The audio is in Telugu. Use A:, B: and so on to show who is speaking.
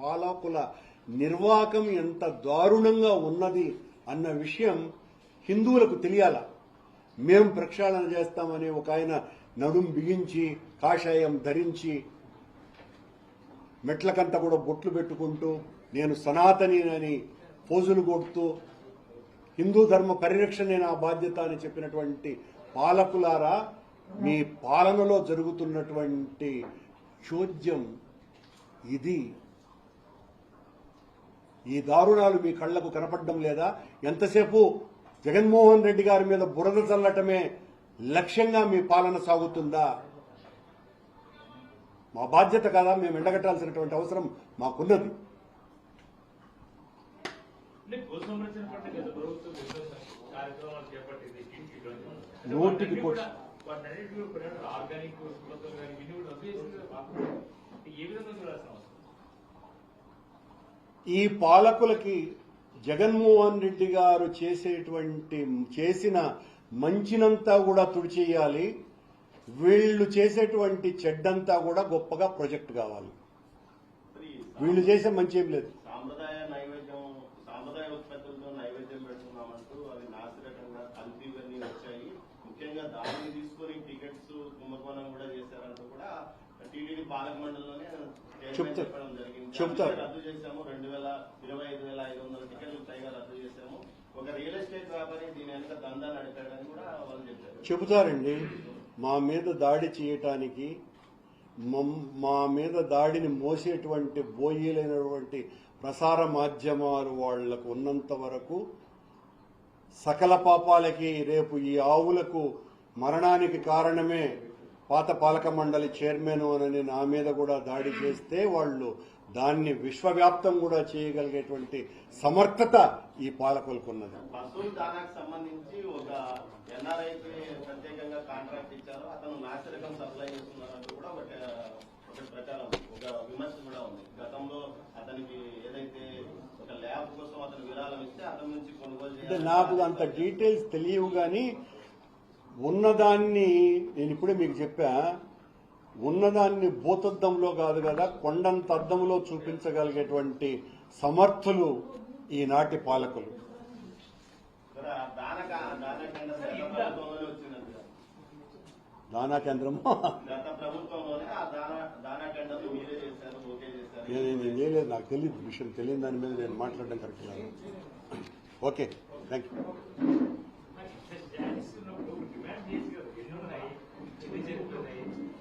A: పాలకుల నిర్వాకం ఎంత దారుణంగా ఉన్నది అన్న విషయం హిందువులకు తెలియాల. మేం ప్రక్షాళన చేస్తామని ఒక ఆయన నడుం బిగించి కాషాయం ధరించి మెట్లకంతా కూడా బొట్లు పెట్టుకుంటూ నేను సనాతనినని పోజులు కొడుతూ హిందూ ధర్మ పరిరక్షణే నా బాధ్యత అని చెప్పినటువంటి పాలకులారా మీ పాలనలో జరుగుతున్నటువంటి చోద్యం ఇది. ఈ దారుణాలు మీ కళ్ళకు కనపడడం లేదా? ఎంతసేపు జగన్మోహన్ రెడ్డి గారి మీద బురద చల్లటమే లక్ష్యంగా మీ పాలన సాగుతుందా? మా బాధ్యత కదా? మేము ఎండగట్టాల్సినటువంటి అవసరం మాకున్నది. నూటికి
B: ఆర్గానిక్ ఏ విధంగా
A: ఈ పాలకులకి జగన్మోహన్ రెడ్డి గారు చేసేటువంటి చేసిన మంచినంతా కూడా తుడిచేయాలి. వీళ్ళు చేసేటువంటి చెడ్డంతా కూడా గొప్పగా ప్రొజెక్ట్ కావాలి. వీళ్ళు చేసే మంచి ఏం లేదు.
C: సాంప్రదాయ నైవేద్యం సాంప్రదాయ ఉత్పత్తులతో నైవేద్యం పెడుతున్నామంటూ అవి నాసిరకంగా కల్తీ ఇవన్నీ వచ్చాయి. ముఖ్యంగా దానిని తీసుకొని టికెట్స్ కుంభకోణం కూడా చేశారంటూ కూడా టీటీడీ పాలక మండలిలోనే చైర్మన్
A: చెప్తారు. చెప్తారు.
C: రద్దు చేశాము రెండు వేల ఇరవై ఐదు వేల ఐదు వందల టికెట్లు పైగా రద్దు చేశాము ఒక రియల్ ఎస్టేట్ వ్యాపారి దీని వెనక దందా నడిపాడని కూడా వాళ్ళు చెప్పారు
A: చెబుతారండి మా మీద దాడి చేయటానికి మా మీద దాడిని మోసేటువంటి బోయీలైనటువంటి ప్రసార మాధ్యమాలు వాళ్ళకు ఉన్నంత వరకు సకల పాపాలకి రేపు ఈ ఆవులకు మరణానికి కారణమే పాత పాలక మండలి చైర్మన్ అని నా మీద కూడా దాడి చేస్తే వాళ్ళు దాన్ని విశ్వవ్యాప్తం కూడా చేయగలిగేటువంటి సమర్థత ఈ పాలకులకు ఉన్నది
C: పశువుల దానాకు సంబంధించి ఒక ఎన్ఆర్ఐకి ప్రత్యేకంగా కాంట్రాక్ట్ ఇచ్చారు. అతను నాసిరకం సప్లై చేస్తున్నారంటూ కూడా ఒక ఒక ప్రచారం ఒక విమర్శ కూడా ఉంది. గతంలో అతనికి ఏదైతే ఒక ల్యాబ్ కోసం అతను విరాళం ఇస్తే అతని నుంచి కొనుగోలు
A: అంటే నాకు అంత డీటెయిల్స్ తెలియవు కానీ ఉన్నదాన్ని నేను ఇప్పుడే మీకు చెప్పా. ఉన్నదాన్ని భూతద్దంలో కాదు కదా కొండంత అద్దంలో చూపించగలిగేటువంటి సమర్థులు ఈనాటి పాలకులు. దానా కేంద్రము?
C: చేశారు
A: నేను నేను చేయలేదు నాకు తెలియదు విషయం తెలియని దాని మీద నేను మాట్లాడడం కరెక్ట్ కాదు. Okay thank you